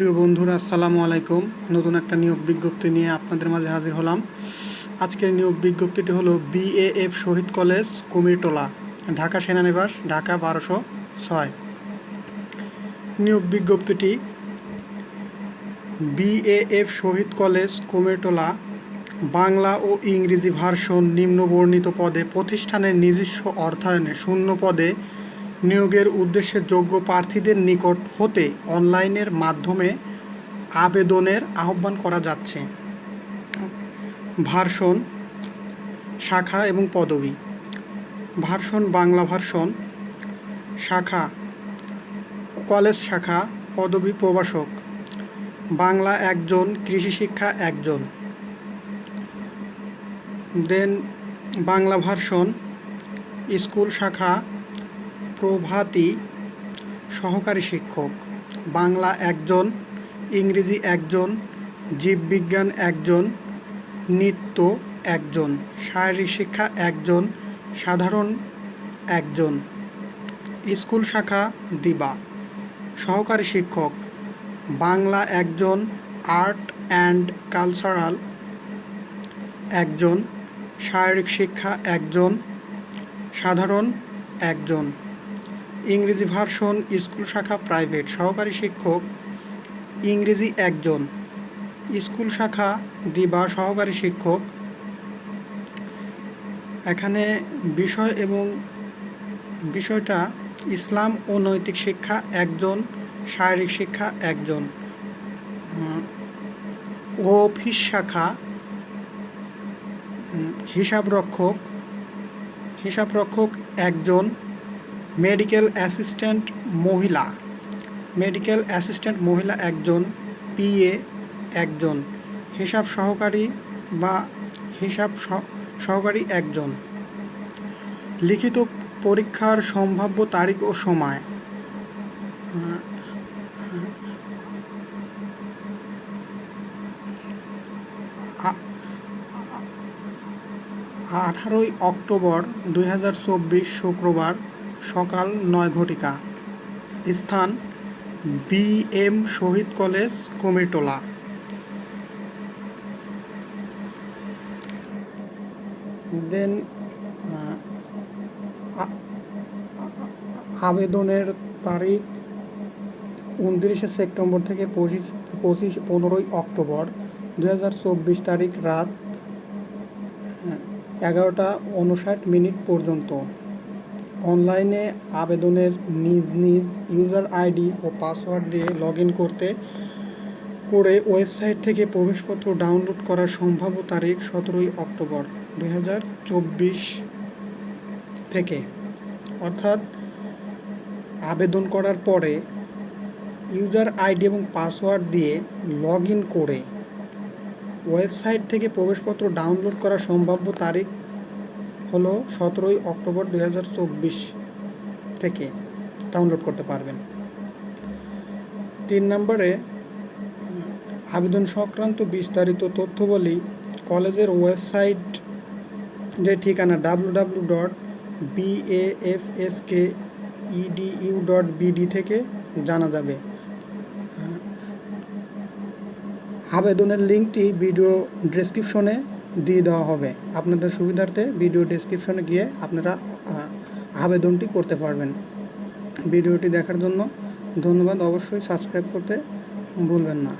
প্রিয় বন্ধুরা, আসসালামু আলাইকুম। নতুন একটা নিয়োগ বিজ্ঞপ্তি নিয়ে আপনাদের মাঝে হাজির হলাম। আজকের নিয়োগ বিজ্ঞপ্তিটি হলো বিএএফ শহীদ কলেজ, কুমিরটোলা, ঢাকা সেনানিবাস, ঢাকা বারোশো ছয়। নিয়োগ বিজ্ঞপ্তিটি বিএএফ শহীদ কলেজ, কুমিরটোলা, বাংলা ও ইংরেজি ভার্সন নিম্নবর্ণিত পদে প্রতিষ্ঠানের নিজস্ব অর্থায়নে শূন্য পদে নিয়োগের উদ্দেশ্যে যোগ্য প্রার্থীদের নিকট হতে অনলাইনের মাধ্যমে আবেদনের আহ্বান করা যাচ্ছে। ভার্সন, শাখা এবং পদবি। ভার্সন, বাংলা ভার্সন, শাখা, কলেজ শাখা, পদবি প্রভাষক। বাংলা একজন, কৃষি শিক্ষা একজন। দেন বাংলা ভার্সন, স্কুল শাখা প্রভাতী সহকারী শিক্ষক। বাংলা একজন, ইংরেজি একজন, জীববিজ্ঞান একজন, নৃত্য একজন, শারীরিক শিক্ষা একজন, সাধারণ একজন। স্কুল শাখা দিবা। সহকারী শিক্ষক, বাংলা একজন, আর্ট অ্যান্ড কালচারাল একজন, শারীরিক শিক্ষা একজন, সাধারণ একজন। ইংরেজি ভার্সন, স্কুল শাখা, প্রাইভেট। সহকারী শিক্ষক, ইংরেজি একজন। স্কুল শাখা দিবা, সহকারী শিক্ষক। এখানে বিষয় এবং বিষয়টা ইসলাম ও নৈতিক শিক্ষা একজন, শারীরিক শিক্ষা একজন। অফিস শাখা হিসাবরক্ষক। হিসাবরক্ষক একজন। মেডিকেল অ্যাসিস্ট্যান্ট মহিলা। মেডিকেল অ্যাসিস্ট্যান্ট মহিলা একজন, পিএ একজন, হিসাব সহকারী বা হিসাব সহ- সহকারী একজন। লিখিত পরীক্ষার সম্ভাব্য তারিখ ও সময়। আঠারোই অক্টোবর দুই হাজার চব্বিশ শুক্রবার সকাল নয় ঘটিকা। স্থান B M Shahid college, Kumirtola. দেন আবেদনের তারিখ উনত্রিশে সেপ্টেম্বর থেকে পঁচিশ পঁচিশ, পনেরোই অক্টোবর দু হাজার চব্বিশ তারিখ রাত এগারোটা উনষাট মিনিট পর্যন্ত। অনলাইনে আবেদনের নিজ নিজ ইউজার আইডি ও পাসওয়ার্ড দিয়ে লগ করতে করে ওয়েবসাইট থেকে প্রবেশপত্র ডাউনলোড করার সম্ভাব্য তারিখ সতেরোই অক্টোবর দুই হাজার চব্বিশ থেকে। অর্থাৎ আবেদন করার পরে ইউজার আইডি এবং পাসওয়ার্ড দিয়ে লগ করে ওয়েবসাইট থেকে প্রবেশপত্র ডাউনলোড করার সম্ভাব্য তারিখ হলো সতেরোই অক্টোবর দুই হাজার চব্বিশ থেকে ডাউনলোড করতে পারবেন। তিন নম্বরে, আবেদন সংক্রান্ত বিস্তারিত তথ্য বলি কলেজের ওয়েবসাইট যে ঠিকানা W W dot BAFSK EDU dot BD থেকে জানা যাবে। আবেদনের লিঙ্কটি ভিডিও ডেসক্রিপশনে দিয়ে দেওয়া হবে। আপনাদের সুবিধার্থে ভিডিও ডেসক্রিপশনে গিয়ে আপনারা আবেদনটি করতে পারবেন। ভিডিওটি দেখার জন্য ধন্যবাদ। অবশ্যই সাবস্ক্রাইব করতে ভুলবেন না।